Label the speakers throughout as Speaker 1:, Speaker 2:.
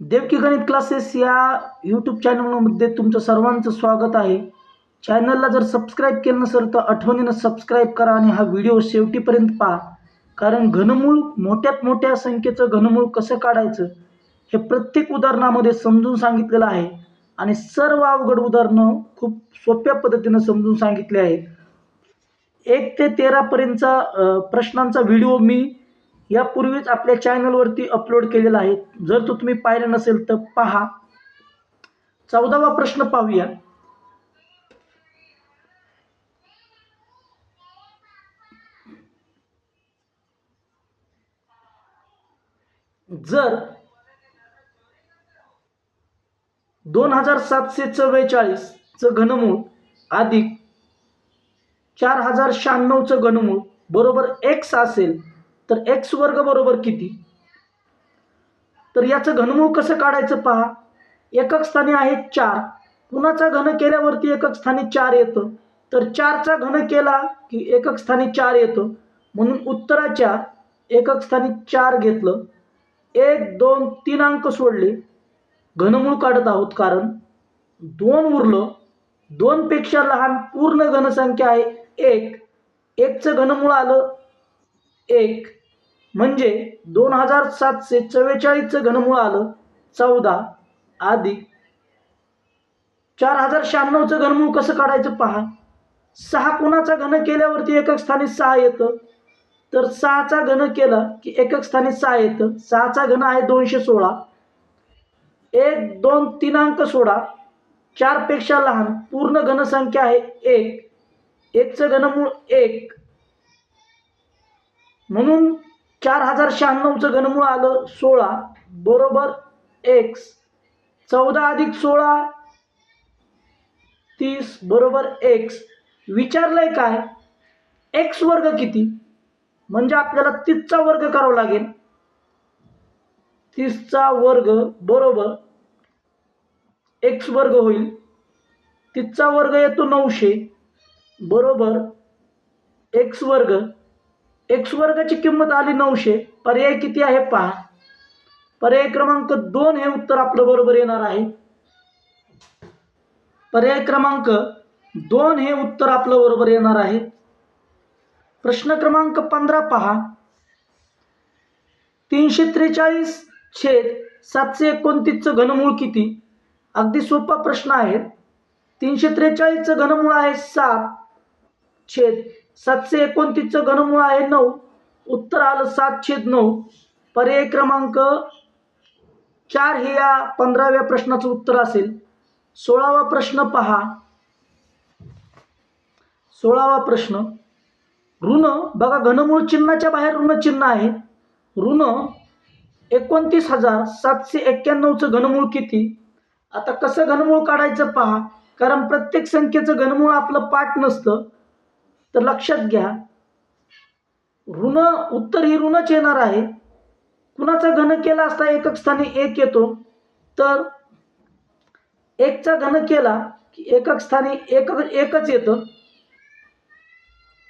Speaker 1: देवकी गणित क्लासेस या यूट्यूब चॅनलमध्ये तुमचं सर्वांचं स्वागत आहे. चॅनलला जर सबस्क्राईब केलं नसेल तर आठवणीनं सबस्क्राईब करा आणि हा व्हिडिओ शेवटीपर्यंत पहा. कारण घनमूळ मोठ्यात मोठ्या संख्येचं घनमूळ कसं काढायचं हे प्रत्येक उदाहरणामध्ये समजून सांगितलेलं आहे. आणि सर्व अवघड उदाहरणं खूप सोप्या पद्धतीनं समजून सांगितले आहेत. एक ते तेरापर्यंतचा प्रश्नांचा व्हिडिओ मी यापूर्वीच आपल्या चॅनलवरती अपलोड केलेला आहे. जर तो तुम्ही पाहिला नसेल तर पहा. चौदावा प्रश्न पाहूया. जर दोन हजार सातशे चव्वेचाळीसचं घनमूळ अधिक चार हजार शहाण्णवचं घनमूळ बरोबर एक्स असेल तर एक्स वर्ग बरोबर किती? तर याचं घनमूळ कसं काढायचं पहा. एकक स्थानी आहे चार. कुणाचा घन केल्यावरती एकक स्थानी चार येतं? तर चारचा घन केला की एकक स्थानी चार येतं. म्हणून उत्तराच्या एकक स्थानी चार घेतलं. एक दोन तीन अंक सोडले. घनमूळ काढत आहोत कारण दोन उरलं. दोनपेक्षा लहान पूर्ण घनसंख्या आहे एक. एकचं घनमूळ आलं एक. म्हणजे दोन हजार सातशे चव्वेचाळीसचं घनमूळ आलं. चौदा अधिक चार हजार शहाण्णवचं घनमूळ कसं काढायचं पहा. सहा कुणाचा घन केल्यावरती एकक स्थानी सहा येतं? तर सहाचा घन केला की एकक स्थानी सहा येतं. सहाचा घन आहे दोनशे सोळा. एक दोन तीन अंक सोडा चारपेक्षा लहान पूर्ण घनसंख्या आहे एक. एकचं घनमूळ एक. म्हणून चार हजार शहाण्णवचं घनमूळ आलं सोळा बरोबर एक्स चौदा अधिक सोळा तीस बरोबर एक्स विचारलंय काय? एक्स वर्ग किती? म्हणजे आपल्याला तीसचा वर्ग करावा लागेल. तीसचा वर्ग बरोबर एक्स वर्ग होईल. तीसचा वर्ग येतो नऊशे बरोबर एक्स वर्ग. एक्स वर्गाची किंमत आली नऊशे. पर्याय किती आहे पहा. पर्याय क्रमांक दोन हे उत्तर आपलं बरोबर येणार आहे. पर्याय क्रमांक दोन हे उत्तर आपलं बरोबर येणार आहे. प्रश्न क्रमांक पंधरा पहा. तीनशे त्रेचाळीस छेद सातशे एकोणतीसचं घनमूळ किती? अगदी सोपा प्रश्न आहे. तीनशे त्रेचाळीसचं घनमूळ आहे सात छेद सातशे एकोणतीसचं घनमूळ आहे नऊ. उत्तर आलं सात छेद नऊ. पर्याय क्रमांक चार हे या पंधराव्या प्रश्नाचं उत्तर असेल. सोळावा प्रश्न पहा. सोळावा प्रश्न. ऋण बघा घनमूळ चिन्हाच्या बाहेर ऋण चिन्ह आहे. ऋण एकोणतीस हजार सातशे एक्क्याण्णवचं घनमूळ किती? आता कसं घनमूळ काढायचं पहा. कारण प्रत्येक संख्येचं घनमूळ आपलं पाठ नसतं. तर लक्षात घ्या. ऋण उत्तर ही ऋणच येणार आहे. कुणाचा घन केला असता एकक स्थानी एक येतो. तर एकचा घन केला की एकक स्थानी एक एकच येतं.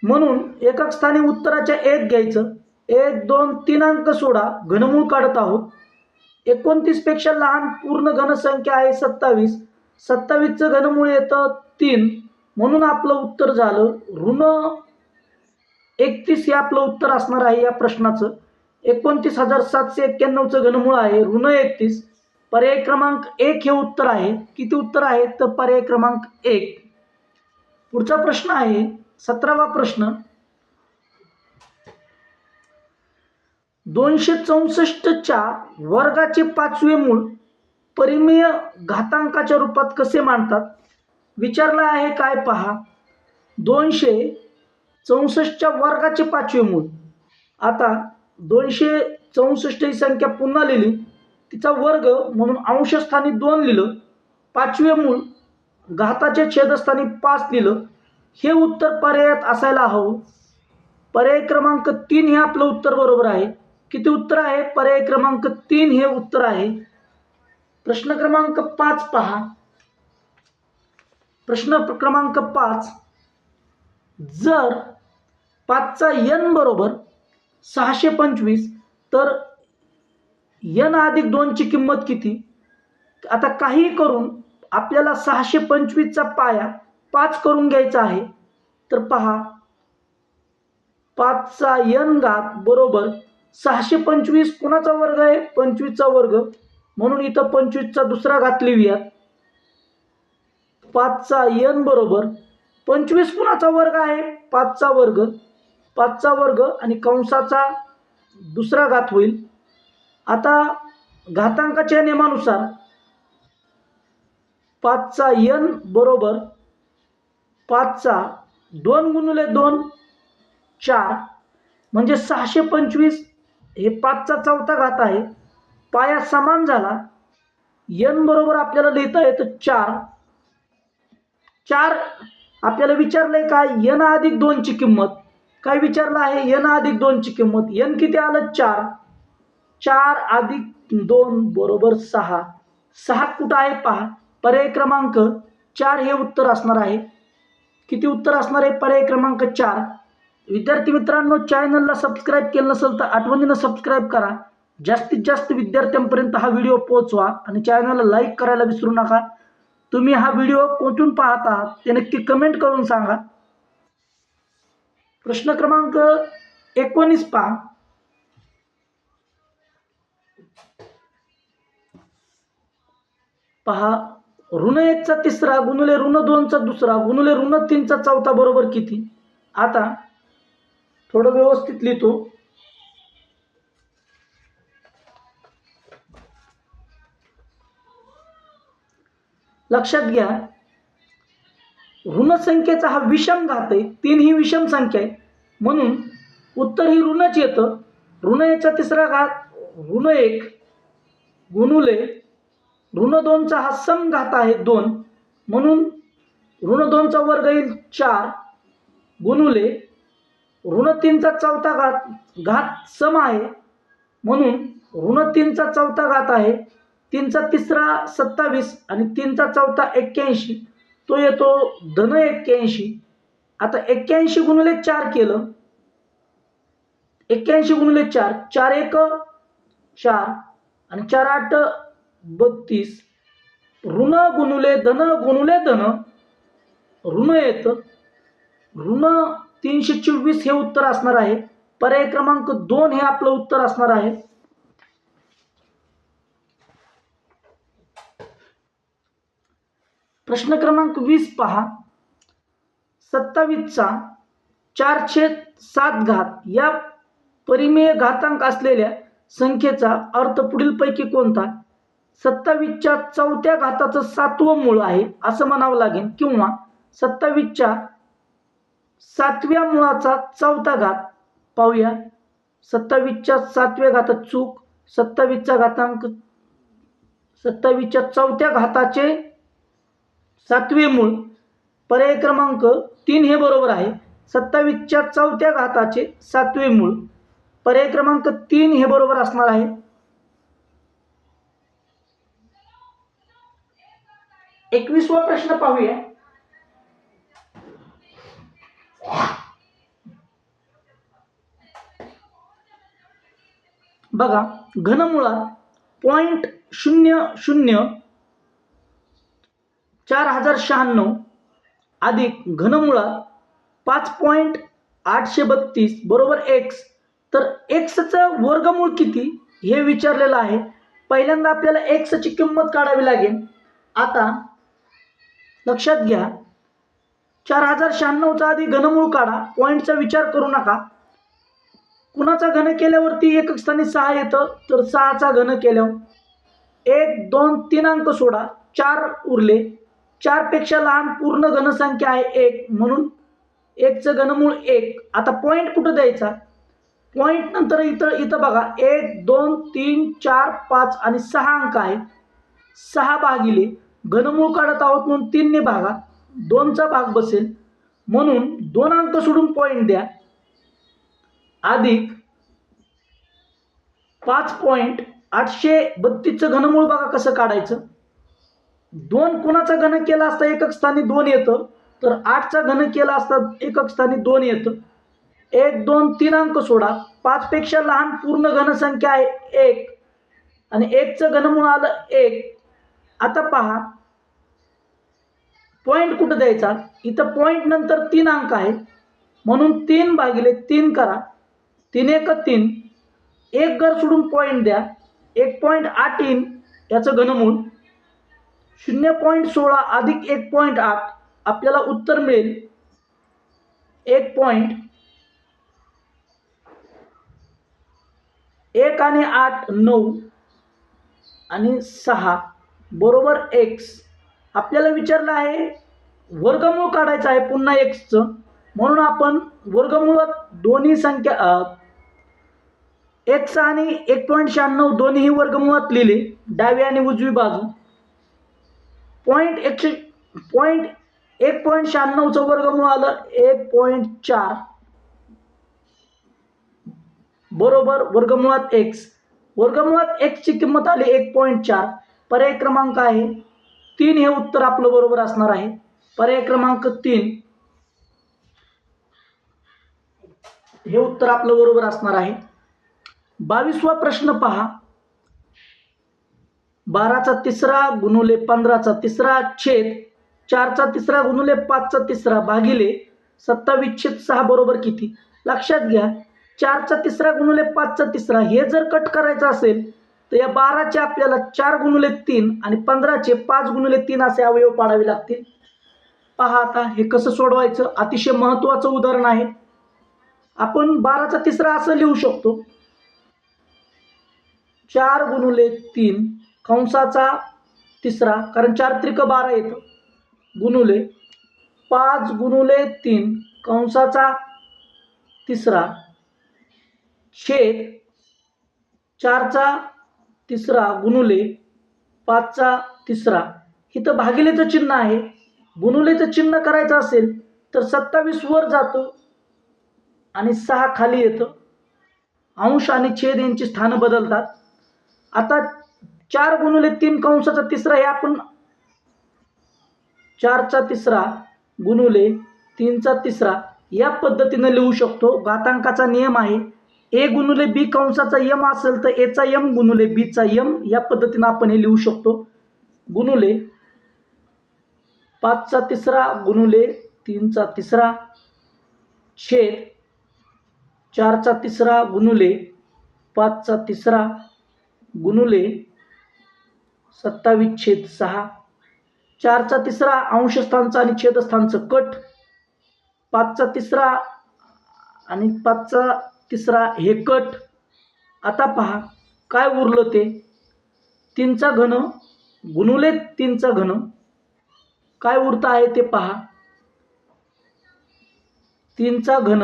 Speaker 1: म्हणून एकक स्थानी उत्तराच्या एक घ्यायचं. एक दोन तीन अंक सोडा. घनमूळ काढत आहोत. एकोणतीसपेक्षा लहान पूर्ण घनसंख्या आहे सत्तावीस. सत्तावीसचं घनमूळ येतं तीन. म्हणून आपलं उत्तर झालं ऋण. एकतीस हे आपलं उत्तर असणार आहे या प्रश्नाचं. एकोणतीस हजार सातशे एक्क्याण्णवचं घनमूळ आहे ऋण एकतीस. पर्याय क्रमांक एक हे उत्तर आहे. किती उत्तर आहे? तर पर्याय क्रमांक एक. पुढचा प्रश्न आहे सतरावा प्रश्न. दोनशे चौसष्टच्या वर्गाचे पाचवे मूळ परिमेय घातांकाच्या रूपात कसे मांडतात? विचारलं आहे काय पहा? दोनशे चौसष्टच्या वर्गाचे पाचवे मूळ आता दोनशे चौसष्ट ही संख्या पुन्हा लिहिली. तिचा वर्ग म्हणून अंशस्थानी दोन लिहिलं. पाचवे मूळ घाताच्या छेदस्थानी पाच लिहिलं. हे उत्तर पर्यायात असायला हवं. पर्याय क्रमांक तीन हे आपलं उत्तर बरोबर आहे. किती उत्तर आहे? पर्याय क्रमांक तीन हे उत्तर आहे. प्रश्न क्रमांक पाच पहा. प्रश्न क्रमांक पाच. जर पाचचा यन बरोबर सहाशे पंचवीस तर यन अधिक दोनची किंमत किती? आता काही करून आपल्याला सहाशे पंचवीसचा पाया पाच करून घ्यायचा आहे. तर पहा पाचचा यन घात बरोबर सहाशे पंचवीस कुणाचा वर्ग आहे? पंचवीसचा वर्ग. म्हणून इथं पंचवीसचा दुसरा घात लिहूयात. पाचचा यन बरोबर पंचवीस कुणाचा वर्ग आहे. पाचचा वर्ग पाचचा वर्ग आणि कंसाचा दुसरा घात होईल. आता घातांकाच्या नियमानुसार पाचचा यन बरोबर पाचचा दोन गुणुले दोन चार म्हणजे सहाशे पंचवीस हे पाचचा चौथा घात आहे. पाया समान झाला. यन बरोबर आपल्याला लिहिता येतं चार. चार आपल्याला विचारलंय काय यन अधिक दोनची किंमत? काय विचारलं आहे? यन अधिक दोनची किंमत. यन किती आलं? चार. चार अधिक दोन बरोबर सहा. सहा कुठं आहे? पहा. पर्याय क्रमांक चार हे उत्तर असणार आहे. किती उत्तर असणार आहे? पर्याय क्रमांक चार. विद्यार्थी मित्रांनो चॅनलला सबस्क्राईब केलं नसेल तर आठवणीनं सबस्क्राईब करा. जास्तीत जास्त विद्यार्थ्यांपर्यंत हा व्हिडिओ पोहोचवा आणि चॅनलला लाईक करायला विसरू नका. तुम्ही हा व्हिडिओ कोठून पाहता ते नक्की कमेंट करून सांगा. प्रश्न क्रमांक एकोणीस पहा. पहा ऋण एकचा तिसरा गुणुले ऋण दोनचा दुसरा गुणुले ऋण तीनचा चौथा बरोबर किती? आता थोडं व्यवस्थित लिहितो. लक्षात घ्या. ऋणसंख्येचा हा विषम घात आहे. तीन ही विषम संख्या आहे. म्हणून उत्तर ही ऋणच येतं. ऋण याचा तिसरा घात ऋण एक गुणुले. ऋण दोनचा हा सम घात आहे दोन. म्हणून ऋण दोनचा वर्ग येईल चार. गुणुले. ऋण तीनचा चौथा घात घात सम आहे. म्हणून ऋण तीनचा चौथा घात आहे. तीनचा तिसरा सत्तावीस आणि तीनचा चौथा एक्क्याऐंशी. तो येतो धन एक्क्याऐंशी. आता एक्क्याऐंशी गुणले चार केलं. एक्क्याऐंशी गुणले चार चार एक चार. आणि चार आठ बत्तीस. ऋण गुणुले धन गुणुले धन. ऋण येतं. ऋण तीनशे चोवीस हे उत्तर असणार आहे. पर्याय क्रमांक दोन हे आपलं उत्तर असणार आहे. प्रश्न क्रमांक वीस पहा. सत्तावीसचा चारशे सात घात. या परिमेय घातांक असलेल्या संख्येचा अर्थ पुढीलपैकी कोणता? सत्तावीसच्या चौथ्या घाताचं सातवं मूळ आहे असं म्हणावं लागेल. किंवा सत्तावीसच्या सातव्या मुळाचा चौथा घात. पाहूया. सत्तावीसच्या सातव्या घातात चूक सत्तावीसचा घातांक सत्तावीसच्या चौथ्या घाताचे सातवे मूळ. पर्याय क्रमांक तीन हे बरोबर आहे. सत्तावीसच्या चौथ्या घाताचे सातवे मूळ. पर्याय क्रमांक तीन हे बरोबर असणार आहे. एकवीसवा प्रश्न पाहूया. बघा घनमुळात पॉइंट शून्य शून्य चार हजार शहाण्णव अधिक घनमुळात पाच पॉईंट आठशे बत्तीस बरोबर एक्स तर एक्सचं वर्गमूळ किती हे विचारलेलं आहे. पहिल्यांदा आपल्याला एक्सची किंमत काढावी लागेल. आता लक्षात घ्या. चार हजार शहाण्णवचा आधी घनमूळ काढा. पॉईंटचा विचार करू नका. कुणाचा घन केल्यावरती एकक स्थानी सहा येतं? तर सहाचा घन केल्यावर एक दोन तीन अंक सोडा. चार उरले. चारपेक्षा लहान पूर्ण घनसंख्या आहे एक म्हणून. एकचं घनमूळ एक. आता पॉईंट कुठं द्यायचा? पॉईंट नंतर इथं इथं बघा. एक दोन तीन चार पाच आणि सहा अंक आहे सहा भागिले घनमूळ काढत आहोत म्हणून तीनने भागा. दोनचा भाग बसेल. म्हणून दोन अंक सोडून पॉईंट द्या. अधिक पाच पॉईंट आठशे बत्तीसचं घनमूळ बघा कसं काढायचं. दोन कोणाचा घन केला असता एकक स्थानी दोन येतं. तर आठचा घन केला असता एकक स्थानी दोन येतं. एक दोन तीन अंक सोडा. पाचपेक्षा लहान पूर्ण घनसंख्या आहे एक. आणि एकचं घनमूळ आलं एक. आता पहा. पॉईंट कुठं द्यायचा? इथं पॉईंट नंतर तीन अंक आहेत म्हणून तीन भागिले तीन करा. तीन एक तीन. एक घर सोडून पॉईंट द्या. एक पॉईंट आठ इन याचं घनमूळ शून्य पॉईंट सोळा अधिक एक पॉईंट आठ आपल्याला उत्तर मिळेल. एक पॉईंट एक आणि आठ नऊ आणि सहा बरोबर एक्स आपल्याला विचारलं आहे वर्गमूळ काढायचं आहे पुन्हा एक्सचं म्हणून आपण वर्गमूळात दोन्ही संख्या एक्स आणि एक पॉईंट शहाण्णव दोन्हीही वर्गमुळात लिहिले. डावी आणि उजवी बाजू. पॉईंट एकशे पॉईंट एक पॉईंट शहाण्णवचं वर्गमूळ आलं एक पॉईंट चार. बरोबर वर्गमुळात एक्स वर्गमुळात एक्सची किंमत आली एक पॉईंट चार. पर्याय क्रमांक आहे. तीन हे उत्तर आपलं बरोबर असणार आहे. पर्याय क्रमांक तीन. हे उत्तर आपलं बरोबर असणार आहे. बावीसवा प्रश्न पहा. बाराचा तिसरा गुणुले पंधराचा तिसरा छेद चारचा तिसरा गुणुले पाचचा तिसरा भागिले सत्तावीस छेद सहा बरोबर किती? लक्षात घ्या चारचा तिसरा गुणुले पाचचा तिसरा हे जर कट करायचं असेल तर या बाराचे आपल्याला चार गुणुले तीन आणि पंधराचे पाच गुणुले तीन असे अवयव पाडावे लागतील. पहा आता हे कसं सोडवायचं? अतिशय महत्त्वाचं उदाहरण आहे. आपण बाराचा तिसरा असं लिहू शकतो. चार गुणुले तीन कंसाचा तिसरा कारण चार त्रिक बारा येतं गुणुले पाच गुणुले तीन कंसाचा तिसरा. छेद चारचा तिसरा गुणुले पाचचा तिसरा. इथं भागिलेचं चिन्ह आहे. गुणुलेचं चिन्ह करायचं असेल तर सत्तावीस वर जातं आणि सहा खाली येतं. अंश आणि छेद यांची स्थानं बदलतात. आता चार गुणुले तीन कंसाचा तिसरा हे आपण चारचा तिसरा गुणुले तीनचा तिसरा या पद्धतीनं लिहू शकतो. घातांकाचा नियम आहे. ए गुणुले बी कंसाचा यम असेल तर एचा यम गुणुले बीचा यम या पद्धतीनं आपण हे लिहू शकतो. गुणुले पाचचा तिसरा गुणुले तीनचा तिसरा छेद चारचा तिसरा गुणुले पाचचा तिसरा गुणुले सत्तावीस छेद सहा. चारचा तिसरा अंशस्थानचा आणि छेदस्थानचं कट. पाचचा तिसरा आणि पाचचा तिसरा हे कट. आता पहा काय उरलं ते? तीनचा घन गुणुले तीनचा घन. काय उरतं आहे ते पहा. तीनचा घन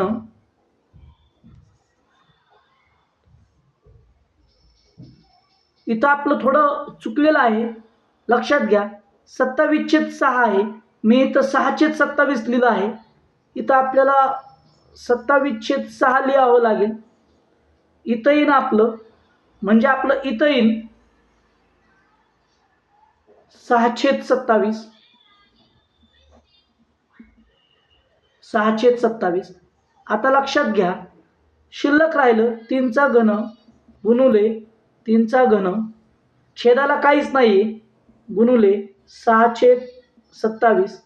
Speaker 1: इथं आपलं थोडं चुकलेलं आहे. लक्षात घ्या. सत्तावीसचेच सहा आहे. मी इथं सहा छेद सत्तावीस लिहिलं आहे. इथं आपल्याला सत्तावीसचेच सहा लिहावं लागेल. इथं येईन आपलं. म्हणजे आपलं इथं येईन सहा छेद सत्तावीस. सहा छेद सत्तावीस. आता लक्षात घ्या. शिल्लक राहिलं तीनचा घन गुणुले तीनचा घन. छेदाला काहीच नाही गुणुले सहा छेद सत्तावीस.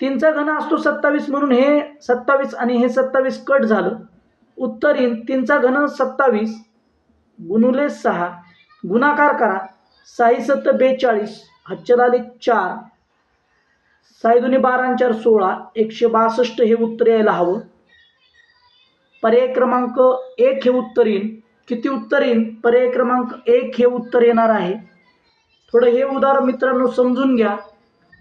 Speaker 1: तीनचा घन असतो सत्तावीस म्हणून हे सत्तावीस आणि हे सत्तावीस कट झालं. उत्तर तीनचा घन सत्तावीस. गुणुले सहा. गुणाकार करा. साई सत्त बेचाळीस. हच्चल आले चार. साई दुनी बारा चार सोळा. एकशे बासष्ट हे उत्तर यायला हवं. पर्याय क्रमांक एक हे उत्तर येईल किती उत्तर येईल? पर्याय क्रमांक एक हे उत्तर येणार आहे. थोडं हे उदाहरण मित्रांनो समजून घ्या.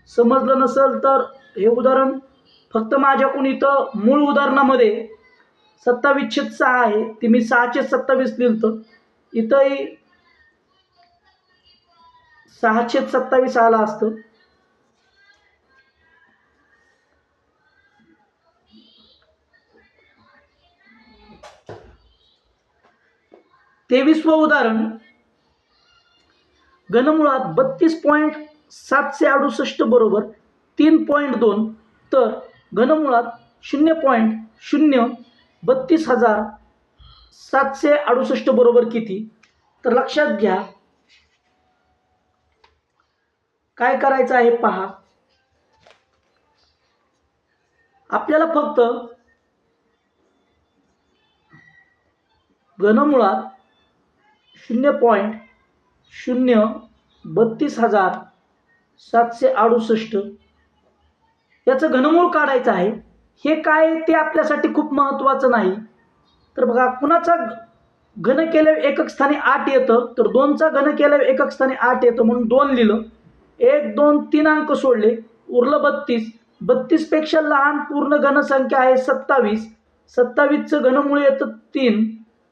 Speaker 1: समजलं नसेल तर हे उदाहरण फक्त माझ्याकडून इथं मूळ उदाहरणामध्ये सत्तावीसशे सहा आहे. ते मी सहाशे सत्तावीस लिहिलं इथंही सहाशे सत्तावीस आला असतं. तेवीसवं उदाहरण. घनमुळात बत्तीस पॉईंट सातशे अडुसष्ट बरोबर तीन पॉईंट दोन तर घनमुळात शून्य पॉईंट शून्य बत्तीस हजार सातशे अडुसष्ट बरोबर किती? तर लक्षात घ्या. काय करायचं आहे पहा. आपल्याला फक्त घनमुळात शून्य पॉईंट शून्य बत्तीस हजार सातशे अडुसष्ट. याचं घनमूळ काढायचं आहे. हे काय ते आपल्यासाठी खूप महत्त्वाचं नाही. तर बघा कुणाचा घन केल्यावर एकक स्थानी आठ येतं तर दोनचा घन केल्यावर एकक स्थानी आठ येतं म्हणून दोन लिहिलं. एक दोन तीन अंक सोडले. उरलं बत्तीस. बत्तीसपेक्षा लहान पूर्ण घनसंख्या आहे सत्तावीस. सत्तावीसचं घनमूळ येतं तीन.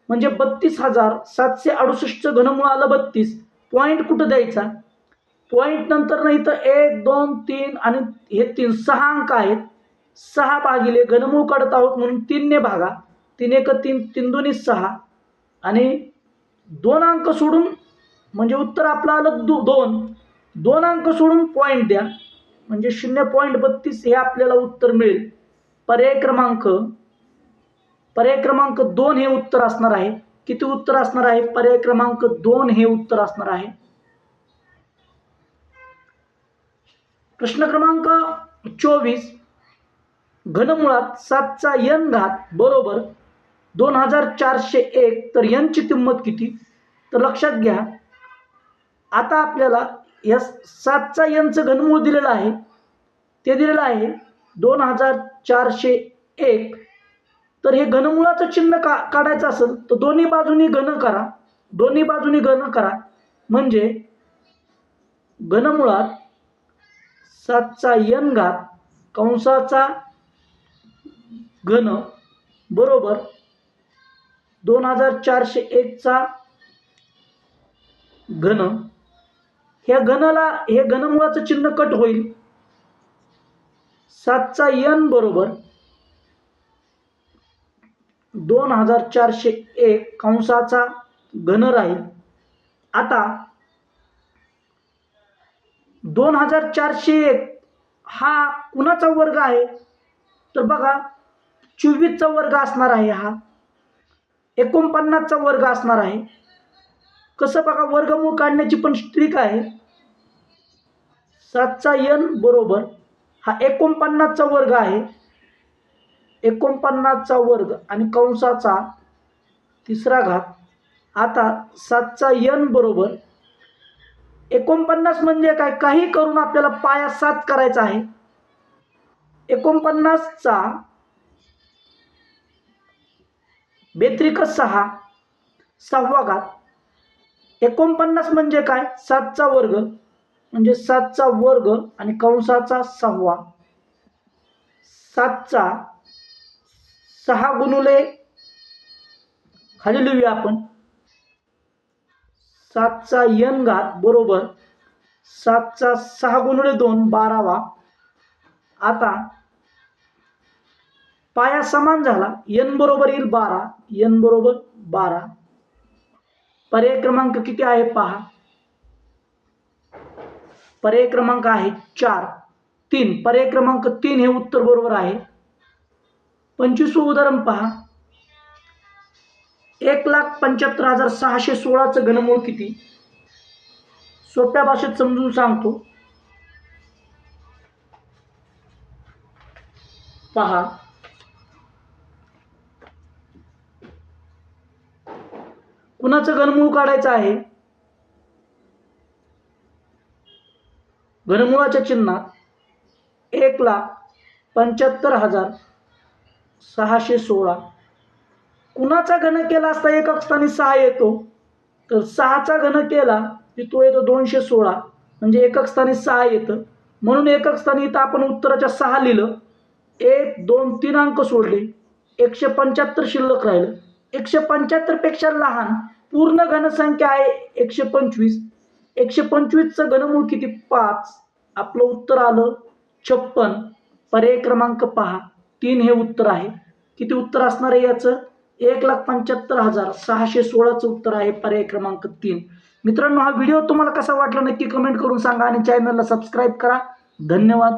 Speaker 1: म्हणजे बत्तीस हजार सातशे अडुसष्टचं घनमूळ आलं बत्तीस. पॉईंट कुठं द्यायचा? पॉईंट नंतर नाही तर एक दोन तीन आणि हे तीन सहा अंक आहेत. सहा भागिले घनमूळ काढत आहोत म्हणून तीनने भागा. तीन एक तीन तीन दोन्ही सहा. आणि दोन अंक सोडून म्हणजे उत्तर आपलं आलं दो दोन. दोन अंक सोडून पॉईंट द्या. म्हणजे शून्य पॉईंट बत्तीस हे आपल्याला उत्तर मिळेल. पर्याय क्रमांक पर्याय क्रमांक दोन हे उत्तर असणार आहे. किती उत्तर असणार आहे? पर्याय क्रमांक दोन हे उत्तर असणार आहे. प्रश्न क्रमांक चोवीस. घनमुळात सातचा यन घात बरोबर दोन हजार चारशे एक. तर यनची किंमत किती? तर लक्षात घ्या. आता आपल्याला या सातचा यनचं घनमूळ दिलेलं आहे. ते दिलेलं आहे दोन हजार चारशे एक. तर हे घनमुळाचं चिन्ह का काढायचं असेल तर दोन्ही बाजूनी घन करा. दोन्ही बाजूनी घन करा. म्हणजे घनमुळात सातचा यन घात कंसाचा घन बरोबर दोन हजार चारशे एकचा घन. ह्या घनाला हे घनमुळाचं चिन्ह कट होईल. सातचा यन बरोबर दोन हजार चारशे एक कंसाचा घन राहील. आता दोन हजार चारशे एक हा कुणाचा वर्ग आहे? तर बघा चोवीसचा वर्ग असणार आहे हा. एकोणपन्नासचा वर्ग असणार आहे. कसं बघा वर्गमूळ काढण्याची पण ट्रिक आहे. सातचा यन बरोबर हा एकोणपन्नासचा वर्ग आहे. एकोणपन्नासचा वर्ग आणि कंसाचा तिसरा घात. आता सातचा यन बरोबर. एकोणपन्नास म्हणजे काय? काही करून आपल्याला पाया सात करायचा आहे. एकोणपन्नासचा बेत्रिक सहा सहावा घात. एकोणपन्नास म्हणजे काय? सातचा वर्ग. म्हणजे सातचा वर्ग आणि कंसाचा सहावा. सातचा सहा गुणुले. खाली लिहूया आपण. सातचा यन घात बरोबर. सातचा सहा गुणुले दोन बारावा. आता पाया समान झाला. यन बरोबर येईल बारा. यन बरोबर बारा. पर्याय क्रमांक किती आहे पहा. पर्याय क्रमांक आहे चार. तीन. पर्याय क्रमांक तीन हे उत्तर बरोबर आहे. पंचवीसवं उदाहरण पहा. एक लाख पंच्याहत्तर हजार सहाशे सोळाचं घनमूळ किती? सोप्या भाषेत समजून सांगतो. पहा. कुणाचं घनमूळ काढायचं आहे? घनमुळाच्या चिन्हात एक लाख पंच्याहत्तर हजार सहाशे सोळा. कुणाचा घन केला असता एक स्थानी सहा येतो? तर सहाचा घन केला की तो येतो दोनशे सोळा. म्हणजे एकक स्थानी सहा येतं. म्हणून एकक स्थानी इथं आपण उत्तराच्या सहा लिहिलं. एक दोन तीन अंक सोडले. एकशे पंच्याहत्तर शिल्लक राहिलं. एकशे पंच्याहत्तरपेक्षा लहान पूर्ण घनसंख्या आहे एकशे पंचवीस. एकशे पंचवीसचं घनमूळ किती? पाच. आपलं उत्तर आलं छप्पन. पर्याय क्रमांक पहा. तीन हे उत्तर आहे. किती उत्तर असणार आहे याचं? एक लाख पंच्याहत्तर हजार सहाशे सोळाचं उत्तर आहे पर्याय क्रमांक तीन. मित्रांनो हा व्हिडिओ तुम्हाला कसा वाटला नक्की कमेंट करून सांगा आणि चॅनलला सबस्क्राईब करा. धन्यवाद.